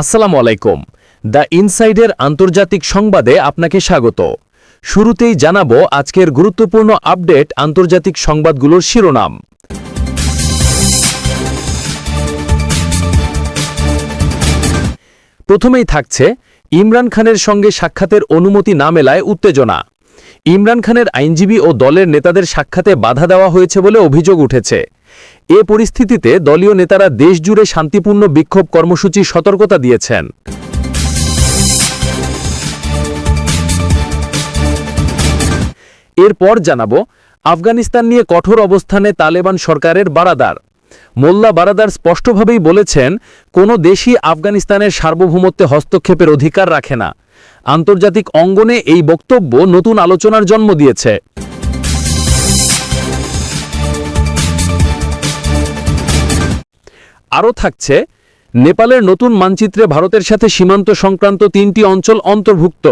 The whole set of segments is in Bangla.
আসসালামু আলাইকুম। দ্য ইনসাইডের আন্তর্জাতিক সংবাদে আপনাকে স্বাগত। শুরুতেই জানাব আজকের গুরুত্বপূর্ণ আপডেট আন্তর্জাতিক সংবাদগুলোর শিরোনাম। প্রথমেই থাকছে, ইমরান খানের সঙ্গে সাক্ষাতের অনুমতি না মেলায় উত্তেজনা। ইমরান খানের আইনজীবী ও দলের নেতাদের সাক্ষাতে বাধা দেওয়া হয়েছে বলে অভিযোগ উঠেছে। এ পরিস্থিতিতে দলীয় নেতারা দেশজুড়ে শান্তিপূর্ণ বিক্ষোভ কর্মসূচি সতর্কতা দিয়েছেন। এরপর জানাব, আফগানিস্তান নিয়ে কঠোর অবস্থানে তালেবান সরকারের বারাদার। মোল্লা বারাদার স্পষ্টভাবেই বলেছেন, কোনো দেশই আফগানিস্তানের সার্বভৌমত্বে হস্তক্ষেপের অধিকার রাখে না। আন্তর্জাতিক অঙ্গনে এই বক্তব্য নতুন আলোচনার জন্ম দিয়েছে। আরও থাকছে, নেপালের নতুন মানচিত্রে ভারতের সাথে সীমান্ত সংক্রান্ত তিনটি অঞ্চল অন্তর্ভুক্ত।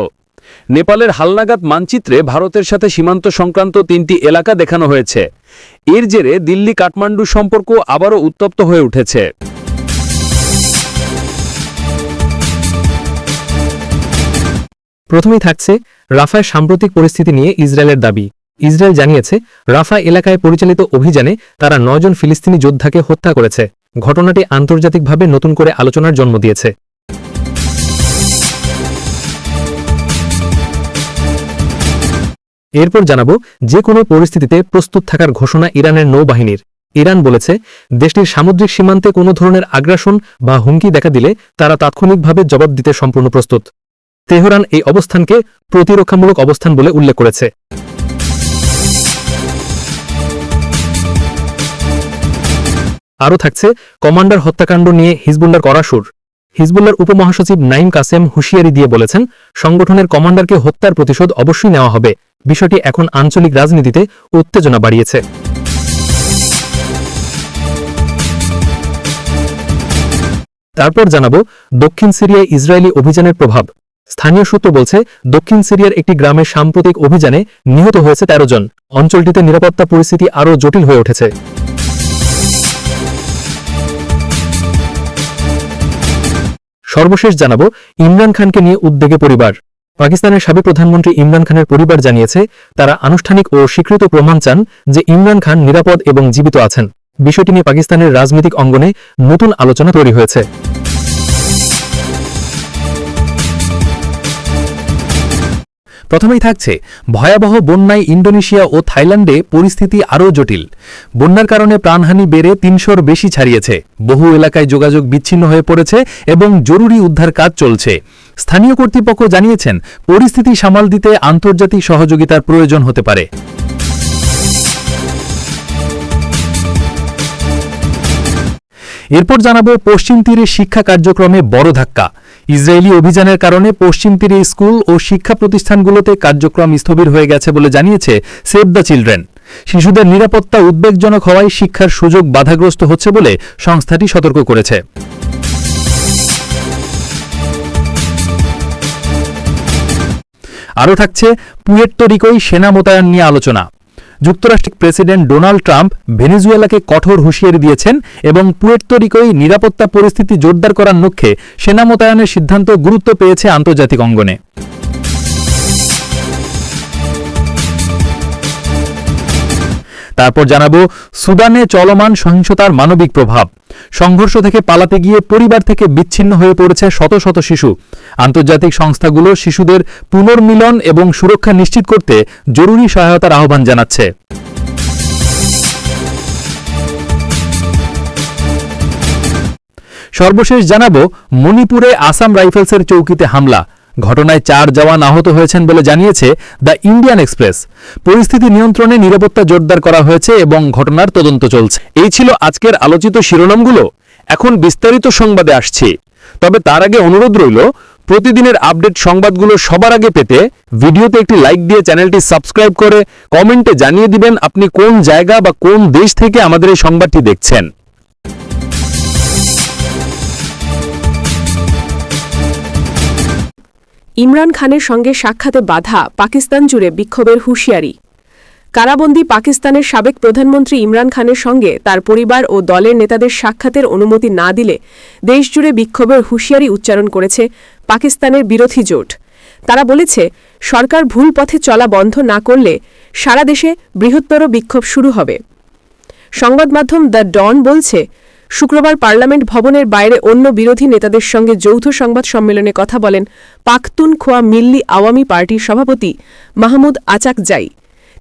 নেপালের হালনাগাদ মানচিত্রে ভারতের সাথে সীমান্ত সংক্রান্ত তিনটি এলাকা দেখানো হয়েছে। এর জেরে দিল্লি কাঠমান্ডু সম্পর্ক আবারও উত্তপ্ত হয়ে উঠেছে। প্রথমেই থাকছে রাফায় সাম্প্রতিক পরিস্থিতি নিয়ে ইসরায়েলের দাবি। ইসরায়েল জানিয়েছে, রাফা এলাকায় পরিচালিত অভিযানে তারা নয়জন ফিলিস্তিনি যোদ্ধাকে হত্যা করেছে। ঘটনাটি আন্তর্জাতিকভাবে নতুন করে আলোচনার জন্ম দিয়েছে। এরপর জানাব যে কোনো পরিস্থিতিতে প্রস্তুত থাকার ঘোষণা ইরানের নৌবাহিনীর। ইরান বলেছে, দেশটির সামুদ্রিক সীমান্তে কোনো ধরনের আগ্রাসন বা হুমকি দেখা দিলে তারা তাৎক্ষণিকভাবে জবাব দিতে সম্পূর্ণ প্রস্তুত। তেহরান এই অবস্থানকে প্রতিরক্ষামূলক অবস্থান বলে উল্লেখ করেছে। আরও থাকছে, কমান্ডার হত্যাকাণ্ড নিয়ে হিজবুল্লার করাসুর হিজবুল্লার উপমহাসচিব নাইম কাসেম হুঁশিয়ারি দিয়ে বলেছেন, সংগঠনের কমান্ডারকে হত্যার প্রতিশোধ অবশ্যই নেওয়া হবে। বিষয়টি এখন আঞ্চলিক রাজনীতিতে উত্তেজনা বাড়িয়েছে। তারপর জানাব, দক্ষিণ সিরিয়ায় ইসরায়েলি অভিযানের প্রভাব। স্থানীয় সূত্র বলছে, দক্ষিণ সিরিয়ার একটি গ্রামের সাম্প্রতিক অভিযানে নিহত হয়েছে ১৩ জন। অঞ্চলটিতে নিরাপত্তা পরিস্থিতি আরও জটিল হয়ে উঠেছে। সর্বশেষ জানাব, ইমরান খানকে নিয়ে উদ্বেগে পরিবার। পাকিস্তানের সাবেক প্রধানমন্ত্রী ইমরান খানের পরিবার জানিয়েছে, তারা আনুষ্ঠানিক ও স্বীকৃত প্রমাণ চান যে ইমরান খান নিরাপদ এবং জীবিত আছেন। বিষয়টি নিয়ে পাকিস্তানের রাজনৈতিক অঙ্গনে নতুন আলোচনা তৈরি হয়েছে। প্রথমেই থাকছে ভয়াবহ বন্যায় ইন্ডোনেশিয়া ও থাইল্যান্ডে পরিস্থিতি আরও জটিল। বন্যার কারণে প্রাণহানি বেড়ে তিনশোর বেশি ছাড়িয়েছে। বহু এলাকায় যোগাযোগ বিচ্ছিন্ন হয়ে পড়েছে এবং জরুরি উদ্ধার কাজ চলছে। স্থানীয় কর্তৃপক্ষ জানিয়েছেন, পরিস্থিতি সামাল দিতে আন্তর্জাতিক সহযোগিতার প্রয়োজন হতে পারে। এরপর জানাব পশ্চিম তীরে শিক্ষা কার্যক্রমে বড় ধাক্কা। ইসরায়েলি অভিযানের কারণে পশ্চিম তীরে স্কুল ও শিক্ষা প্রতিষ্ঠানগুলোতে কার্যক্রম স্থবির হয়ে গেছে বলে জানিয়েছে সেভ দ্য চিলড্রেন। শিশুদের নিরাপত্তা উদ্বেগজনক হওয়ায় শিক্ষার সুযোগ বাধাগ্রস্ত হচ্ছে বলে সংস্থাটি সতর্ক করেছে। আরও থাকছে পুয়ের্তো রিকোই সেনা মোতায়েন নিয়ে আলোচনা। যুক্তরাষ্ট্রের প্রেসিডেন্ট ডোনাল্ড ট্রাম্প ভেনেজুয়েলাকে কঠোর হুঁশিয়ারি দিয়েছেন এবং পুয়ের্তরিকোয় নিরাপত্তা পরিস্থিতি জোরদার করার লক্ষ্যে সেনা মোতায়েনের সিদ্ধান্ত গুরুত্ব পেয়েছে আন্তর্জাতিক অঙ্গনে। তারপর জানাব, সুদানে চলমান সহিংসতার মানবিক প্রভাব। সংঘর্ষ থেকে পালাতে গিয়ে পরিবার থেকে বিচ্ছিন্ন হয়ে পড়েছে শত শত শিশু। আন্তর্জাতিক সংস্থাগুলো শিশুদের পুনর্মিলন এবং সুরক্ষা নিশ্চিত করতে জরুরি সহায়তার আহ্বান জানাচ্ছে। সর্বশেষ জানাব, মণিপুরে আসাম রাইফেলসের চৌকিতে হামলা। ঘটনায় চার জওয়ান আহত হয়েছেন বলে জানিয়েছে দ্য ইন্ডিয়ান এক্সপ্রেস। পরিস্থিতি নিয়ন্ত্রণে নিরাপত্তা জোরদার করা হয়েছে এবং ঘটনার তদন্ত চলছে। এই ছিল আজকের আলোচিত শিরোনামগুলো। এখন বিস্তারিত সংবাদে আসছি। তবে তার আগে অনুরোধ রইল, প্রতিদিনের আপডেট সংবাদগুলো সবার আগে পেতে ভিডিওতে একটি লাইক দিয়ে চ্যানেলটি সাবস্ক্রাইব করে কমেন্টে জানিয়ে দিবেন আপনি কোন জায়গা বা কোন দেশ থেকে আমাদের এই সংবাদটি দেখছেন। ইমরান খানের সঙ্গে সাক্ষাতে বাধা পাকিস্তান জুড়ে বিক্ষোভের হুঁশিয়ারি। কারাবন্দী পাকিস্তানের সাবেক প্রধানমন্ত্রী ইমরান খানের সঙ্গে তার পরিবার ও দলের নেতাদের সাক্ষাতের অনুমতি না দিলে দেশজুড়ে বিক্ষোভের হুঁশিয়ারি উচ্চারণ করেছে পাকিস্তানের বিরোধী জোট। তারা বলেছে, সরকার ভুল পথে চলা বন্ধ না করলে সারা দেশে বৃহত্তর বিক্ষোভ শুরু হবে। সংবাদ মাধ্যম দ্য ডন বলছে শুক্রবার পার্লামেন্ট ভবনের বাইরে অন্য বিরোধী নেতাদের সঙ্গে যৌথ সংবাদ সম্মেলনে কথা বলেন পাখতুনখোয়া মিল্লি আওয়ামী পার্টির সভাপতি মাহমুদ আচাকজাই।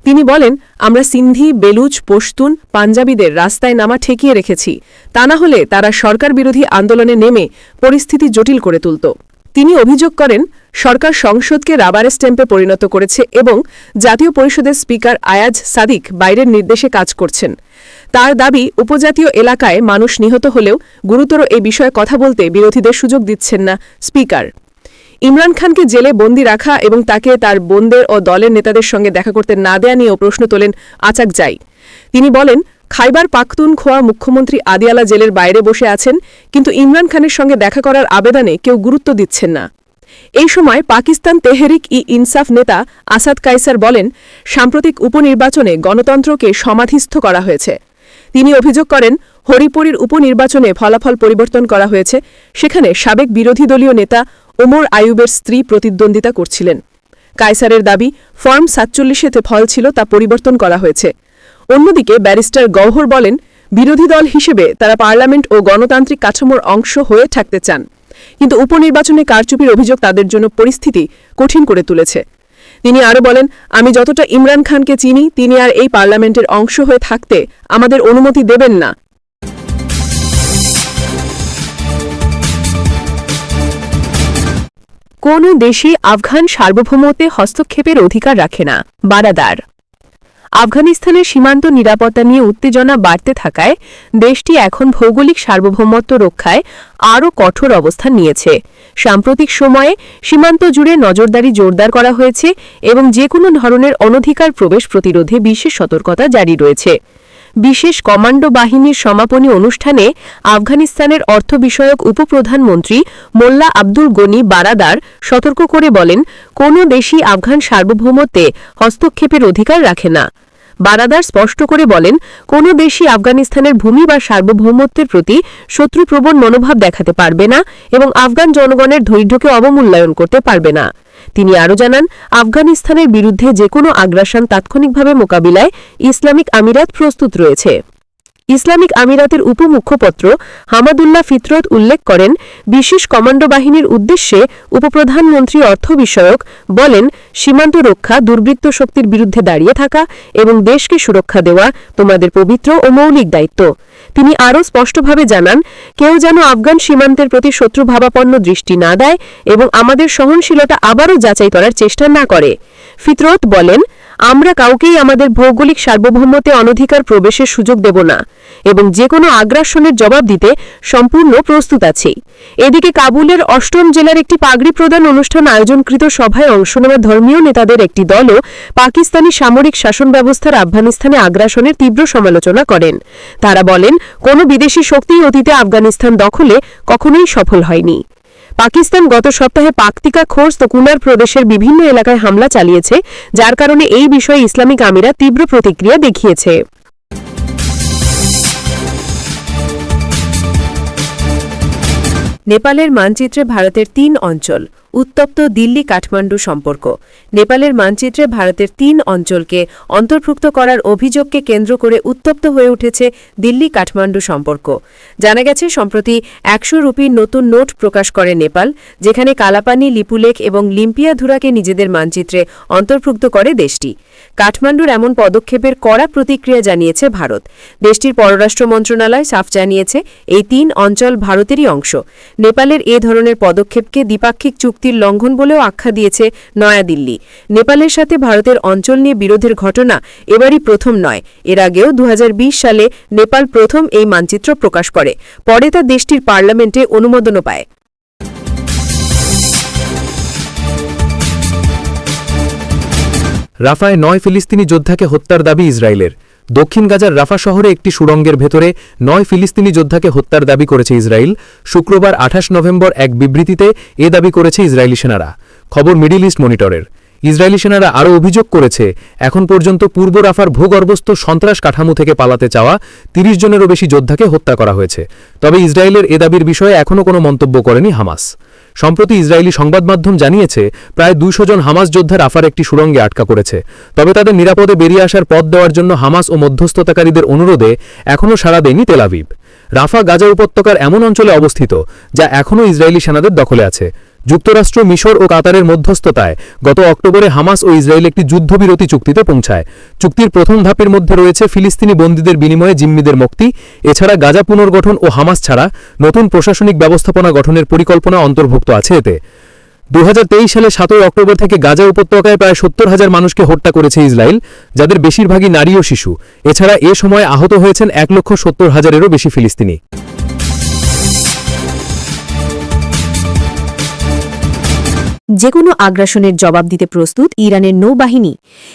তিনি বলেন, আমরা সিন্ধি, বেলুচ, পশতুন, পাঞ্জাবিদের রাস্তায় নামা ঠেকিয়ে রেখেছি। তা না হলে তারা সরকার বিরোধী আন্দোলনে নেমে পরিস্থিতি জটিল করে তুলত। তিনি অভিযোগ করেন, সরকার সংসদকে রাবার স্ট্যাম্পে পরিণত করেছে এবং জাতীয় পরিষদের স্পিকার আয়াজ সাদিক বাইরের নির্দেশে কাজ করছেন। তার দাবি, উপজাতীয় এলাকায় মানুষ নিহত হলেও গুরুতর এই বিষয়ে কথা বলতে বিরোধীদের সুযোগ দিচ্ছেন না স্পিকার। ইমরান খানকে জেলে বন্দি রাখা এবং তাকে তার বোনদের ও দলের নেতাদের সঙ্গে দেখা করতে না দেয়া নিয়েও প্রশ্ন তোলেন আচাক যাই তিনি বলেন খাইবার পাখতুনখোয়া মুখ্যমন্ত্রী আদিয়ালা জেলের বাইরে বসে আছেন, কিন্তু ইমরান খানের সঙ্গে দেখা করার আবেদনে কেউ গুরুত্ব দিচ্ছেন না। এই সময় পাকিস্তান তেহরিক ই ইনসাফ নেতা আসাদ কাইসার বলেন, সাম্প্রতিক উপনির্বাচনে গণতন্ত্রকে সমাধিস্থ করা হয়েছে। তিনি অভিযোগ করেন, হরিপুরীর উপনির্বাচনে ফলাফল পরিবর্তন করা হয়েছে, সেখানে সাবেক বিরোধী দলীয় নেতা ওমর আয়ুবের স্ত্রী প্রতিদ্বন্দ্বিতা করছিলেন। কায়সারের দাবি, ফর্ম সাতচল্লিশেতে ফল ছিল তা পরিবর্তন করা হয়েছে। অন্যদিকে ব্যারিস্টার গওহর বলেন, বিরোধী দল হিসেবে তারা পার্লামেন্ট ও গণতান্ত্রিক কাঠামোর অংশ হয়ে থাকতে চান। কিন্তু উপনির্বাচনে কারচুপির অভিযোগ তাদের জন্য পরিস্থিতি কঠিন করে তুলেছে। তিনি আরও বলেন, আমি যতটা ইমরান খানকে চিনি, তিনি আর এই পার্লামেন্টের অংশ হয়ে থাকতে আমাদের অনুমতি দেবেন না। কোনো দেশই আফগান সার্বভৌমতে হস্তক্ষেপের অধিকার রাখে না, বারাদার। আফগানিস্তানের সীমান্ত নিরাপত্তা নিয়ে উত্তেজনা বাড়তে থাকায় দেশটি এখন ভৌগোলিক সার্বভৌমত্ব রক্ষায় আরও কঠোর অবস্থান নিয়েছে। সাম্প্রতিক সময়ে সীমান্ত জুড়ে নজরদারি জোরদার করা হয়েছে এবং যে কোনো ধরনের অনধিকার প্রবেশ প্রতিরোধে বিশেষ সতর্কতা জারি রয়েছে। বিশেষ কমান্ডো বাহিনীর সমাপনী অনুষ্ঠানে আফগানিস্তানের অর্থ বিষয়ক উপপ্রধানমন্ত্রী মোল্লা আব্দুল গনি বারাদার সতর্ক করে বলেন, কোনো দেশই আফগান সার্বভৌমত্বে হস্তক্ষেপের অধিকার রাখে না। বারাদার স্পষ্ট করে বলেন, কোনো দেশই আফগানিস্তানের ভূমি বা সার্বভৌমত্বের প্রতি শত্রুপ্রবণ মনোভাব দেখাতে পারবে না এবং আফগান জনগণের ধৈর্যকে অবমূল্যায়ন করতে পারবে না। তিনি আরও জানান আফগানিস্তানের বিরুদ্ধে যে কোনো আগ্রাসন তাৎক্ষণিকভাবে মোকাবিলায় ইসলামিক আমিরাত প্রস্তুত রয়েছে। ইসলামিক আমিরাতের উপমুখপত্র হামাদুল্লাহ ফিতরত উল্লেখ করেন, বিশেষ কমান্ডো বাহিনীর উদ্দেশ্যে উপপ্রধানমন্ত্রী অর্থ বিষয়ক বলেন, সীমান্ত রক্ষা, দুর্বৃত্ত শক্তির বিরুদ্ধে দাঁড়িয়ে থাকা এবং দেশকে সুরক্ষা দেওয়া তোমাদের পবিত্র ও মৌলিক দায়িত্ব। তিনি আরও স্পষ্টভাবে জানান, কেউ যেন আফগান সীমান্তের প্রতি শত্রুভাবাপন্ন দৃষ্টি না দেয় এবং আমাদের সহনশীলতা আবারও যাচাই করার চেষ্টা না করে। ফিতরত বলেন, আমরা কাউকেই আমাদের ভৌগোলিক সার্বভৌমতে অনধিকার প্রবেশের সুযোগ দেব না এবং যে কোনো আগ্রাসনের জবাব দিতে সম্পূর্ণ প্রস্তুত আছি। এদিকে কাবুলের অষ্টম জেলার একটি পাগড়ি প্রদান অনুষ্ঠান আয়োজনকৃত সভায় অংশ নেওয়া ধর্মীয় নেতাদের একটি দলও পাকিস্তানি সামরিক শাসন ব্যবস্থার আফগানিস্তানে আগ্রাসনের তীব্র সমালোচনা করেন। তারা বলেন, কোনো বিদেশি শক্তি অতীতে আফগানিস্তান দখলে কখনোই সফল হয়নি। পাকিস্তান গত সপ্তাহে পাকতিকা খোর্স ও কুনার প্রদেশের বিভিন্ন এলাকায় হামলা চালিয়েছে, যার কারণে এই বিষয়ে ইসলামিক আমিরা তীব্র প্রতিক্রিয়া দেখিয়েছে। নেপালের মানচিত্রে ভারতের তিন অঞ্চল উত্তপ্ত দিল্লি কাঠমান্ডু সম্পর্ক। নেপালের মানচিত্রে ভারতের তিন অঞ্চলকে অন্তর্ভুক্ত করার অভিযোগকে কেন্দ্র করে উত্তপ্ত হয়ে উঠেছে দিল্লি কাঠমান্ডু সম্পর্ক। জানা গেছে, সম্প্রতি একশো রুপির নতুন নোট প্রকাশ করে নেপাল, যেখানে কালাপানি, লিপুলেখ এবং লিম্পিয়াধুরাকে নিজেদের মানচিত্রে অন্তর্ভুক্ত করে দেশটি। কাঠমান্ডুর এমন পদক্ষেপের কড়া প্রতিক্রিয়া জানিয়েছে ভারত। দেশটির পররাষ্ট্র মন্ত্রণালয় সাফ জানিয়েছে, এই তিন অঞ্চল ভারতেরই অংশ। নেপালের এ ধরনের পদক্ষেপকে দ্বিপাক্ষিক চুক্তির লঙ্ঘন বলেও আখ্যা দিয়েছে নয়াদিল্লি। নেপালের সাথে ভারতের অঞ্চল নিয়ে বিরোধের ঘটনা এবারই প্রথম নয়। এর আগেও দু হাজার বিশ সালে নেপাল প্রথম এই মানচিত্র প্রকাশ করে। পরে তা দেশটির পার্লামেন্টে অনুমোদনও পায়। রাফায় নয় ফিলিস্তিনি যোদ্ধাকে হত্যার দাবি ইসরায়েলের। দক্ষিণ গাজার রাফা শহরে একটি সুড়ঙ্গের ভেতরে নয় ফিলিস্তিনি যোদ্ধাকে হত্যার দাবি করেছে ইসরায়েল। শুক্রবার আঠাশ নভেম্বর এক বিবৃতিতে এ দাবি করেছে ইসরায়েলি সেনারা। খবর মিডিল ইস্ট মনিটরের। ইসরায়েলি সেনারা আরও অভিযোগ করেছে, এখন পর্যন্ত পূর্ব রাফার ভূগর্ভস্থ সন্ত্রাস কাঠামো থেকে পালাতে চাওয়া তিরিশ জনেরও বেশি যোদ্ধাকে হত্যা করা হয়েছে। তবে ইসরায়েলের এ দাবির বিষয়ে এখনও কোনো মন্তব্য করেনি হামাস। সম্প্রতি ইসরায়েলি সংবাদ মাধ্যম জানিয়েছে, প্রায় দুইশো জন হামাস যোদ্ধা রাফার একটি সুরঙ্গে আটকা করেছে। তবে তাদের নিরাপদে বেরিয়ে আসার পথ দেওয়ার জন্য হামাস ও মধ্যস্থতাকারীদের অনুরোধে এখনও সাড়া দেয়নি তেলাবিব রাফা গাজা উপত্যকার এমন অঞ্চলে অবস্থিত, যা এখনও ইসরায়েলি সেনাদের দখলে আছে। যুক্তরাষ্ট্র, মিশর ও কাতারের মধ্যস্থতায় গত অক্টোবরে হামাস ও ইসরায়েল একটি যুদ্ধবিরতি চুক্তিতে পৌঁছায়। চুক্তির প্রথম ধাপের মধ্যে রয়েছে ফিলিস্তিনি বন্দীদের বিনিময়ে জিম্মিদের মুক্তি। এছাড়া গাজা পুনর্গঠন ও হামাস ছাড়া নতুন প্রশাসনিক ব্যবস্থাপনা গঠনের পরিকল্পনা অন্তর্ভুক্ত আছে এতে। দু হাজার তেইশ সালে সাতই অক্টোবর থেকে গাজা উপত্যকায় প্রায় সত্তর হাজার মানুষকে হত্যা করেছে ইসরায়েল, যাদের বেশিরভাগই নারী ও শিশু। এছাড়া এ সময় আহত হয়েছেন এক লক্ষ সত্তর হাজারেরও বেশি ফিলিস্তিনি। যে কোনো আগ্রাসনের জবাব দিতে প্রস্তুত ইরানের নৌবাহিনী।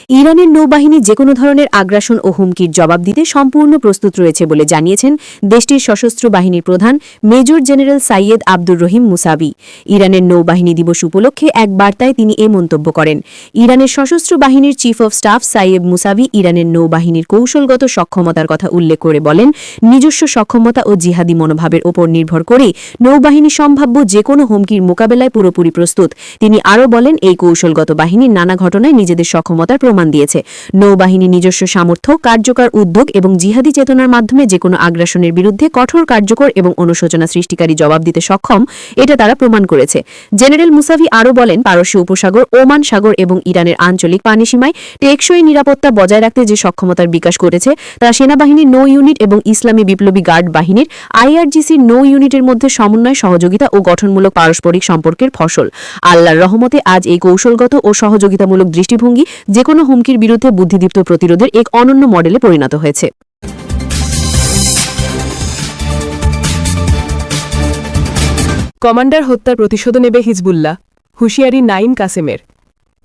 ইরানের নৌবাহিনী যে কোনো ধরনের আগ্রাসন ও হুমকির জবাব দিতে সম্পূর্ণ প্রস্তুত রয়েছে বলে জানিয়েছেন দেশটির সশস্ত্র বাহিনীর প্রধান major general Sayyed Abdur Rahim Mousavi. ইরানের নৌবাহিনী দিবস উপলক্ষে এক বার্তায় তিনি এ মন্তব্য করেন। ইরানের সশস্ত্র বাহিনীর chief of staff Sayyed Mousavi ইরানের নৌবাহিনীর কৌশলগত সক্ষমতার কথা উল্লেখ করে বলেন, নিজস্ব সক্ষমতা ও জিহাদি মনোভাবের ওপর নির্ভর করে নৌবাহিনী সম্ভাব্য যে কোনো হুমকির মোকাবেলায় পুরোপুরি প্রস্তুত। তিনি আরও বলেন, এই কৌশলগত বাহিনী নানা ঘটনায় নিজেদের সক্ষমতার প্রমাণ দিয়েছে। নৌবাহিনী নিজস্ব সামর্থ্য, কার্যকর উদ্যোগ এবং জিহাদি চেতনার মাধ্যমে যে কোনো আগ্রাসনের বিরুদ্ধে কঠোর, কার্যকর এবং অনুশোচনা সৃষ্টিকারী জবাব দিতে সক্ষম, এটা তারা প্রমাণ করেছে। জেনারেল মুসাভি আরও বলেন, পারস্য উপসাগর, ওমান সাগর এবং ইরানের আঞ্চলিক পানিসীমায় টেকসই নিরাপত্তা বজায় রাখতে যে সক্ষমতার বিকাশ করেছে তা সেনাবাহিনীর নৌ ইউনিট এবং ইসলামী বিপ্লবী গার্ড বাহিনীর আইআরজিসির নৌ ইউনিটের মধ্যে সমন্বয়, সহযোগিতা ও গঠনমূলক পারস্পরিক সম্পর্কের ফসল। আল্লাহর রহমতে আজ এই কৌশলগত ও সহযোগিতামূলক দৃষ্টিভঙ্গি যে কোনো হুমকির বিরুদ্ধে বুদ্ধিদীপ্ত প্রতিরোধের এক অনন্য মডেলে পরিণত হয়েছে। কমান্ডার হত্যার প্রতিশোধ নেবে হিজবুল্লাহ, হুঁশিয়ারি নাইম কাসেমের।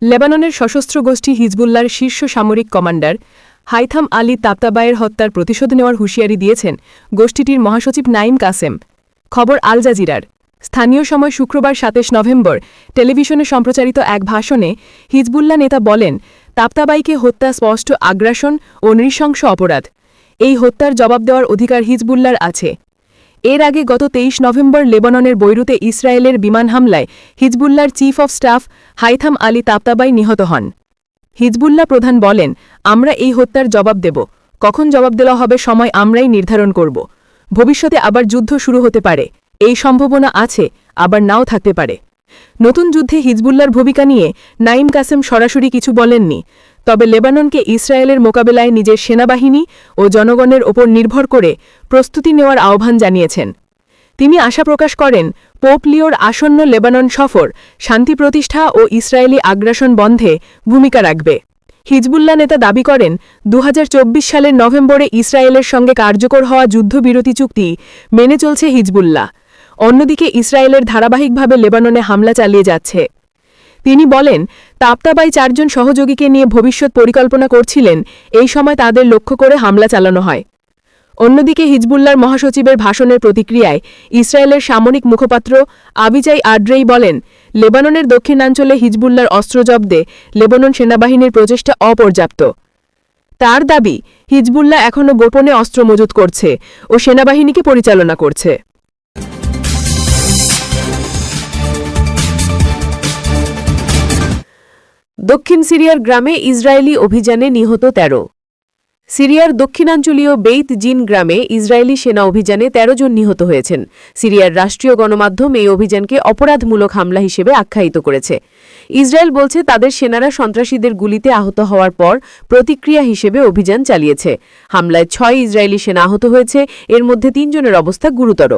লেবাননের সশস্ত্র গোষ্ঠী হিজবুল্লার শীর্ষ সামরিক কমান্ডার হাইথাম আলী তাপ্তাবায়ের হত্যার প্রতিশোধ নেওয়ার হুঁশিয়ারি দিয়েছেন গোষ্ঠীটির মহাসচিব নাইম কাসেম। খবর আল জাজিরার। স্থানীয় সময় শুক্রবার সাতাশ নভেম্বর টেলিভিশনে সম্প্রচারিত এক ভাষণে হিজবুল্লাহ নেতা বলেন, তাপ্তাবাইকে হত্যা স্পষ্ট আগ্রাসন ও নৃশংস অপরাধ। এই হত্যার জবাব দেওয়ার অধিকার হিজবুল্লার আছে। এর আগে গত তেইশ নভেম্বর লেবাননের বৈরুতে ইসরায়েলের বিমান হামলায় হিজবুল্লার chief of staff Haytham Ali Tabatabai নিহত হন। হিজবুল্লাহ প্রধান বলেন, আমরা এই হত্যার জবাব দেব। কখন জবাব দেওয়া হবে সময় আমরাই নির্ধারণ করব। ভবিষ্যতে আবার যুদ্ধ শুরু হতে পারে। এই সম্ভাবনা আছে, আবার নাও থাকতে পারে। নতুন যুদ্ধে হিজবুল্লার ভূমিকা নিয়ে নাইম কাসেম সরাসরি কিছু বলেননি, তবে লেবাননকে ইসরায়েলের মোকাবেলায় নিজের সেনাবাহিনী ও জনগণের ওপর নির্ভর করে প্রস্তুতি নেওয়ার আহ্বান জানিয়েছেন। তিনি আশা প্রকাশ করেন, পোপ লিওর আসন্ন লেবানন সফর শান্তি প্রতিষ্ঠা ও ইসরায়েলি আগ্রাসন বন্ধে ভূমিকা রাখবে। হিজবুল্লাহ নেতা দাবি করেন দু হাজার চব্বিশ সালের নভেম্বরে ইসরায়েলের সঙ্গে কার্যকর হওয়া যুদ্ধবিরতি চুক্তি মেনে চলছে হিজবুল্লাহ। অন্যদিকে ইসরায়েলের ধারাবাহিকভাবে লেবাননে হামলা চালিয়ে যাচ্ছে। তিনি বলেন, তাপ্তাবাই চারজন সহযোগীকে নিয়ে ভবিষ্যৎ পরিকল্পনা করছিলেন, এই সময় তাদের লক্ষ্য করে হামলা চালানো হয়। অন্যদিকে হিজবুল্লার মহাসচিবের ভাষণের প্রতিক্রিয়ায় ইসরায়েলের সামরিক মুখপাত্র আবিজাই আড্রেই বলেন, লেবাননের দক্ষিণাঞ্চলে হিজবুল্লার অস্ত্র জব্দে লেবানন সেনাবাহিনীর প্রচেষ্টা অপর্যাপ্ত। তার দাবি, হিজবুল্লাহ এখনও গোপনে অস্ত্র মজুত করছে ও সেনাবাহিনীকে পরিচালনা করছে। দক্ষিণ সিরিয়ার গ্রামে ইসরায়েলি অভিযানে নিহত তেরো। সিরিয়ার দক্ষিণাঞ্চলীয় বেইত জিন গ্রামে ইসরায়েলি সেনা অভিযানে ১৩ জন নিহত হয়েছেন। সিরিয়ার রাষ্ট্রীয় গণমাধ্যম এই অভিযানকে অপরাধমূলক হামলা হিসেবে আখ্যায়িত করেছে। ইসরায়েল বলছে তাদের সেনারা সন্ত্রাসীদের গুলিতে আহত হওয়ার পর প্রতিক্রিয়া হিসেবে অভিযান চালিয়েছে। হামলায় ছয় ইসরায়েলি সেনা আহত হয়েছে, এর মধ্যে তিনজনের অবস্থা গুরুতর।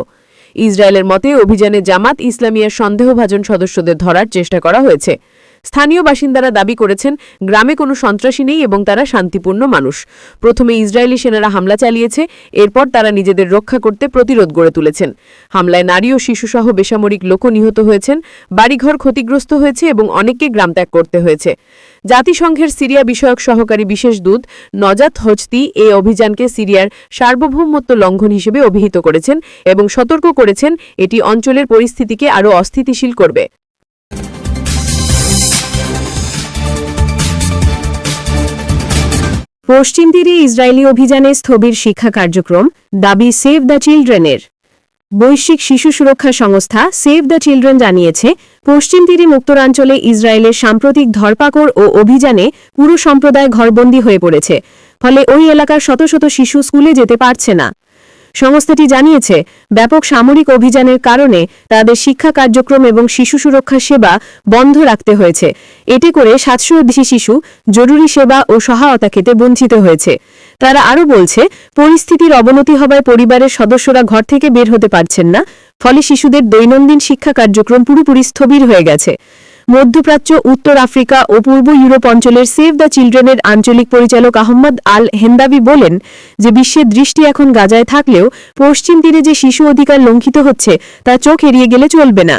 ইসরায়েলের মতে অভিযানে জামাত ইসলামিয়ার সন্দেহভাজন সদস্যদের ধরার চেষ্টা করা হয়েছে। স্থানীয় বাসিন্দারা দাবি করেছেন, গ্রামে কোনো সন্ত্রাসী নেই এবং তারা শান্তিপূর্ণ মানুষ। প্রথমে ইসরায়েলি সেনারা হামলা চালিয়েছে, এরপর তারা নিজেদের রক্ষা করতে প্রতিরোধ গড়ে তুলেছেন। হামলায় নারী ও শিশুসহ বেসামরিক লোক নিহত হয়েছেন, বাড়িঘর ক্ষতিগ্রস্ত হয়েছে এবং অনেককে গ্রাম ত্যাগ করতে হয়েছে। জাতিসংঘের সিরিয়া বিষয়ক সহকারী বিশেষ দূত নজাত হজতি এই অভিযানকে সিরিয়ার সার্বভৌমত্ব লঙ্ঘন হিসেবে অভিহিত করেছেন এবং সতর্ক করেছেন, এটি অঞ্চলের পরিস্থিতিকে আরও অস্থিতিশীল করবে। পশ্চিম তীরে ইসরায়েলি অভিযানে স্থবির শিক্ষা কার্যক্রম, দাবি সেভ দ্য চিলড্রেনের বৈশ্বিক শিশু সুরক্ষা সংস্থা সেভ দ্য চিলড্রেন জানিয়েছে, পশ্চিম তীরে মুক্তরাঞ্চলে ইসরায়েলের সাম্প্রতিক ধরপাকড় ও অভিযানে পুরো সম্প্রদায় ঘরবন্দী হয়ে পড়েছে, ফলে ওই এলাকার শত শত শিশু স্কুলে যেতে পারছে না। সংস্থাটি জানিয়েছে, ব্যাপক সামরিক অভিযানের কারণে তাদের শিক্ষা কার্যক্রম এবং শিশু সুরক্ষা সেবা বন্ধ রাখতে হয়েছে। এতে করে সাতশো বেশি শিশু জরুরি সেবা ও সহায়তা খেতে বঞ্চিত হয়েছে। তারা আরও বলছে, পরিস্থিতির অবনতি হওয়ায় পরিবারের সদস্যরা ঘর থেকে বের হতে পারছেন না, ফলে শিশুদের দৈনন্দিন শিক্ষা কার্যক্রম পুরোপুরি স্থবির হয়ে গেছে। মধ্যপ্রাচ্য, উত্তর আফ্রিকা ও পূর্ব ইউরোপ অঞ্চলের সেভ দ্য চিলড্রেনের আঞ্চলিক পরিচালক আহম্মদ আল হেন্দাবি বলেন যে বিশ্বের দৃষ্টি এখন গাজায় থাকলেও পশ্চিম তীরে যে শিশু অধিকার লঙ্ঘিত হচ্ছে, তা চোখ এড়িয়ে গেলে চলবে না।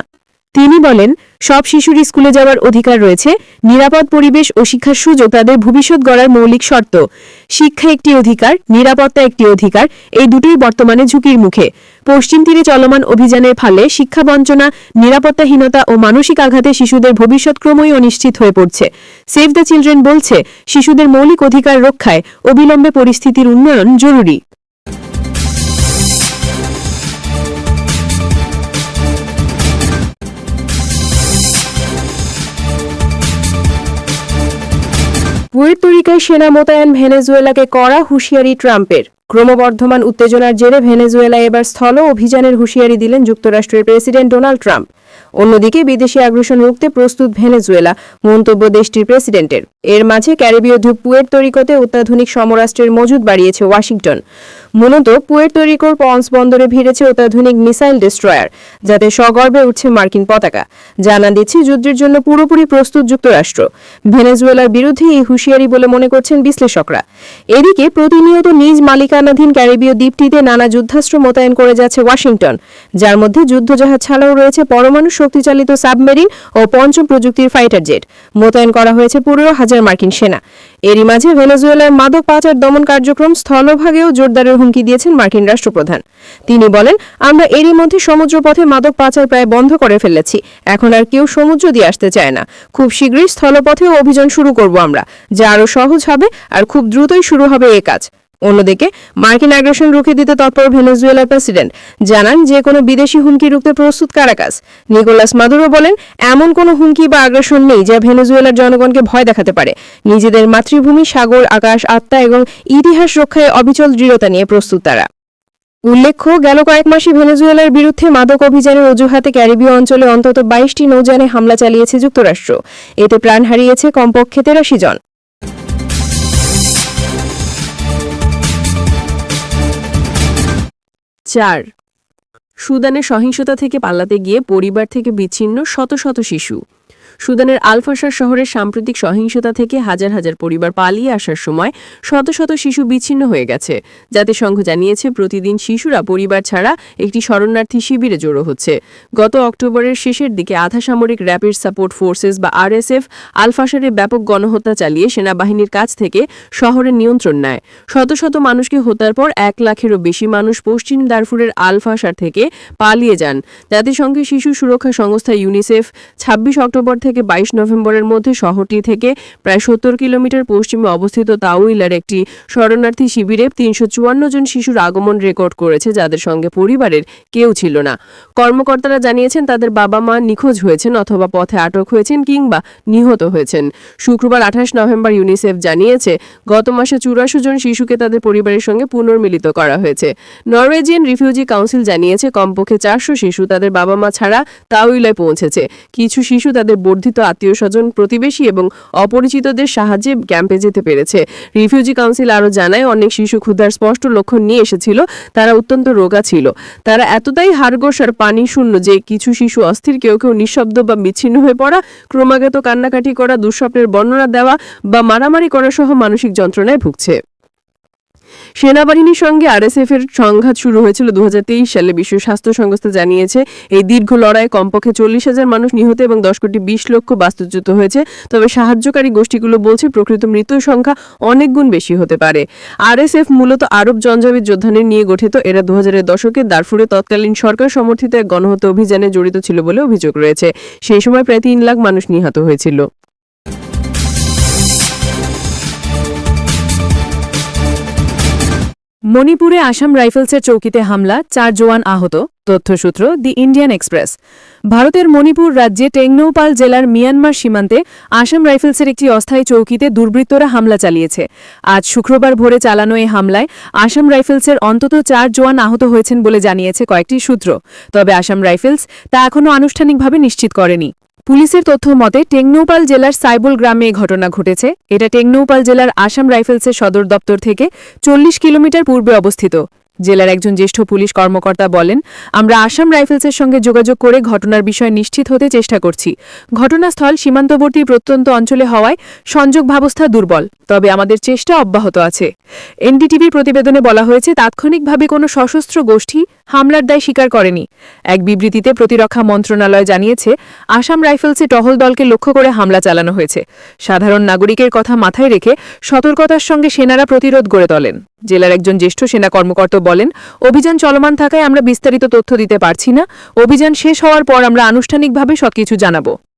তিনি বলেন, সব শিশুর স্কুলে যাওয়ার অধিকার রয়েছে, নিরাপদ পরিবেশ ও শিক্ষার সুযোগ তাদের ভবিষ্যৎ গড়ার মৌলিক শর্ত। শিক্ষা একটি অধিকার, নিরাপত্তা একটি অধিকার, এই দুটোই বর্তমানে ঝুঁকির মুখে। পশ্চিম তীরে চলমান অভিযানের ফলে শিক্ষা বঞ্চনা, নিরাপত্তাহীনতা ও মানসিক আঘাতে শিশুদের ভবিষ্যৎ ক্রমই অনিশ্চিত হয়ে পড়ছে। সেভ দ্য চিলড্রেন বলছে, শিশুদের মৌলিক অধিকার রক্ষায় অবিলম্বে পরিস্থিতির উন্নয়ন জরুরি। পুয়ের্তোরিকায় সেনা মোতায়েন ভেনেজুয়েলাকে করা হুঁশিয়ারি ট্রাম্পের। ক্রমবর্ধমান উত্তেজনার জেরে ভেনেজুয়েলা এবার স্থল অভিযানের হুঁশিয়ারি দিলেন যুক্তরাষ্ট্রের প্রেসিডেন্ট ডোনাল্ড ট্রাম্প। অন্যদিকে বিদেশি আগ্রাসন রুখতে প্রস্তুত ভেনেজুয়েলা, মন্তব্য দেশটির প্রেসিডেন্টের। এর মাঝে ক্যারিবীয় দ্বীপ পুয়ের্তোরিকোতে অত্যাধুনিক সমরাষ্ট্রের মজুদ বাড়িয়েছে ওয়াশিংটন। মূলত পুয়ের্তোরিকোর পন্স বন্দরে ভিড়েছে অত্যাধুনিক মিসাইল ডিস্ট্রয়ার, যাতে সগর্বে উঠছে মার্কিন পতাকা। জানা দিচ্ছে, যুদ্ধের জন্য পুরোপুরি প্রস্তুত যুক্তরাষ্ট্র। ভেনেজুয়েলার বিরুদ্ধে এই হুঁশিয়ারি বলে মনে করছেন বিশ্লেষকরা। এদিকে প্রতিনিয়ত নিজ মালিকানাধীন ক্যারিবীয় দ্বীপটিতে নানা যুদ্ধাস্ত্র মোতায়েন করে যাচ্ছে ওয়াশিংটন, যার মধ্যে যুদ্ধজাহাজ ছাড়াও রয়েছে পরমাণু শক্তিচালিত সাবমেরিন ও পঞ্চম প্রযুক্তির ফাইটার জেট। মোতায়েন করা হয়েছে পনেরো হাজার মার্কিন সেনা। এরই মাঝে ভেনেজুয়েলার মাদক পাচার দমন কার্যক্রম স্থলভাগেও জোরদারের হুমকি দিয়েছেন মার্কিন রাষ্ট্রপ্রধান। তিনি বলেন, আমরা এরই মধ্যে সমুদ্রপথে মাদক পাচার প্রায় বন্ধ করে ফেলেছি। এখন আর কেউ সমুদ্র দিয়ে আসতে চায় না। খুব শীঘ্রই স্থলপথেও অভিযান শুরু করব আমরা। যা আরও সহজ হবে আর খুব দ্রুতই শুরু হবে এ কাজ। অন্যদিকে মার্কিন আগ্রাসন রুখে দিতে তৎপর ভেনেজুয়েলার প্রেসিডেন্ট জানান যে কোনো বিদেশি হুমকি রুখতে প্রস্তুত কারাকাস নিকোলাস মাদুরো বলেন, এমন কোনো হুমকি বা আগ্রাসন নেই যা ভেনেজুয়েলার জনগণকে ভয় দেখাতে পারে। নিজেদের মাতৃভূমি, সাগর, আকাশ, আত্মা এবং ইতিহাস রক্ষায় অবিচল দৃঢ়তা নিয়ে প্রস্তুত তারা। উল্লেখ্য, গেল কয়েক মাসে ভেনেজুয়েলার বিরুদ্ধে মাদক অভিযানের অজুহাতে ক্যারিবীয় অঞ্চলে অন্তত বাইশটি নৌযানে হামলা চালিয়েছে যুক্তরাষ্ট্র। এতে প্রাণ হারিয়েছে কমপক্ষে তেরাশি জন। চার। সুদানে সহিংসতা থেকে পাল্লাতে গিয়ে পরিবার থেকে বিচ্ছিন্ন শত শত শিশু। সুদানের আলফাসার শহরের সাম্প্রতিক সহিংসতা থেকে হাজার হাজার পরিবার পালিয়ে আসার সময় শত শত শিশু বিচ্ছিন্ন হয়ে গেছে। জাতিসংঘ জানিয়েছে, প্রতিদিন শিশুরা পরিবার ছাড়া একটি শরণার্থী শিবিরে জড়ো হচ্ছে। গত অক্টোবরের শেষের দিকে আধা সামরিক র্যাপিড সাপোর্ট ফোর্সেস বা আরএসএফ আলফাসারে ব্যাপক গণহত্যা চালিয়ে সেনাবাহিনীর কাছ থেকে শহরের নিয়ন্ত্রণ নেয়। শত শত মানুষকে হত্যার পর এক লাখেরও বেশি মানুষ পশ্চিম দারফুরের আলফাসার থেকে পালিয়ে যান। জাতিসংঘের শিশু সুরক্ষা সংস্থা ইউনিসেফ ছাব্বিশ অক্টোবর থেকে বাইশ নভেম্বরের মধ্যে শহরটি থেকে প্রায় সত্তর কিলোমিটার পশ্চিমে অবস্থিত তাউইলার একটি শরণার্থী শিবিরে তিনশো চুয়ান্ন জন শিশুর আগমন রেকর্ড করেছে, যাদের সঙ্গে পরিবারের কেউ ছিল না। কর্মকর্তারা জানিয়েছেন, তাদের বাবা মা নিখোঁজ হয়েছেন অথবা পথে আটক হয়েছেন কিংবা নিহত হয়েছেন। শুক্রবার আঠাশ নভেম্বর ইউনিসেফ জানিয়েছে, গত মাসে চুরাশি জন শিশুকে তাদের পরিবারের সঙ্গে পুনর্মিলিত করা হয়েছে। নরওয়েজিয়ান রিফিউজি কাউন্সিল জানিয়েছে, কমপক্ষে চারশো শিশু তাদের বাবা মা ছাড়া তাউইলায় পৌঁছেছে। কিছু শিশু তাদের বর্ধিত আত্মীয় স্বজন প্রতিবেশী এবং অপরিচিতদের সাহায্যে ক্যাম্পে যেতে পেরেছে। রিফিউজি কাউন্সিল আরও জানায়, অনেক শিশু ক্ষুধার স্পষ্ট লক্ষণ নিয়ে এসেছিল, তারা অত্যন্ত রোগা ছিল। তারা এতটাই হারগোস আর পানি শূন্য যে কিছু শিশু অস্থির, কেউ কেউ নিঃশব্দ বা বিচ্ছিন্ন হয়ে পড়া, ক্রমাগত কান্নাকাটি করা, দুঃস্বপ্নের বর্ণনা দেওয়া বা মারামারি করা সহ মানসিক যন্ত্রণায় ভুগছে। সেনাবাহিনীর সঙ্গে আরএসএফ এর সংঘাত শুরু হয়েছিল দু হাজার তেইশ সালে। বিশ্ব স্বাস্থ্য সংস্থা জানিয়েছে, এই দীর্ঘ লড়াইয়ে কমপক্ষে চল্লিশ হাজার মানুষ নিহত এবং দশ কোটি বিশ লক্ষ বাস্তুচ্যুত হয়েছে। তবে সাহায্যকারী গোষ্ঠীগুলো বলছে, প্রকৃত মৃত্যুর সংখ্যা অনেক গুণ বেশি হতে পারে। আরএসএফ মূলত আরব জঞ্জাবিদ যোদ্ধাদের নিয়ে গঠিত। এরা দু হাজারের দশকে দারফুরে তৎকালীন সরকার সমর্থিত এক গণহত্যা অভিযানে জড়িত ছিল বলে অভিযোগ রয়েছে। সেই সময় প্রায় তিন লাখ মানুষ নিহত হয়েছিল। মণিপুরে আসাম রাইফেলসের চৌকিতে হামলা, চার জওয়ান আহত, তথ্যসূত্র দি ইন্ডিয়ান এক্সপ্রেস। ভারতের মণিপুর রাজ্যে টেংনৌপাল জেলার মিয়ানমার সীমান্তে আসাম রাইফেলসের একটি অস্থায়ী চৌকিতে দুর্বৃত্তরা হামলা চালিয়েছে। আজ শুক্রবার ভোরে চালানো এই হামলায় আসাম রাইফেলসের অন্তত চার জওয়ান আহত হয়েছেন বলে জানিয়েছে কয়েকটি সূত্র। তবে আসাম রাইফেলস তা এখনও আনুষ্ঠানিকভাবে নিশ্চিত করেনি। পুলিশের তথ্য মতে টেংনৌপাল জেলার সাইবুল গ্রামে এই ঘটনা ঘটেছে। এটা টেংনৌপাল জেলার আসাম রাইফেলসের সদর দপ্তর থেকে চল্লিশ কিলোমিটার পূর্বে অবস্থিত। জেলার একজন জ্যেষ্ঠ পুলিশ কর্মকর্তা বলেন, আমরা আসাম রাইফেলসের সঙ্গে যোগাযোগ করে ঘটনার বিষয়ে নিশ্চিত হতে চেষ্টা করছি। ঘটনাস্থল সীমান্তবর্তী প্রত্যন্ত অঞ্চলে হওয়ায় সংযোগ ব্যবস্থা দুর্বল, তবে আমাদের চেষ্টা অব্যাহত আছে। এনডিটিভির প্রতিবেদনে বলা হয়েছে, তাৎক্ষণিকভাবে কোনো সশস্ত্র গোষ্ঠী হামলার দায় স্বীকার করেনি। এক বিবৃতিতে প্রতিরক্ষা মন্ত্রণালয় জানিয়েছে, আসাম রাইফেলসে টহল দলকে লক্ষ্য করে হামলা চালানো হয়েছে। সাধারণ নাগরিকের কথা মাথায় রেখে সতর্কতার সঙ্গে সেনারা প্রতিরোধ গড়ে তোলেন। জেলার একজন জ্যেষ্ঠ সেনা কর্মকর্তা বলেন, অভিযান চলমান থাকায় আমরা বিস্তারিত তথ্য দিতে পারছি না। অভিযান শেষ হওয়ার পর আমরা আনুষ্ঠানিকভাবে সবকিছু জানাব।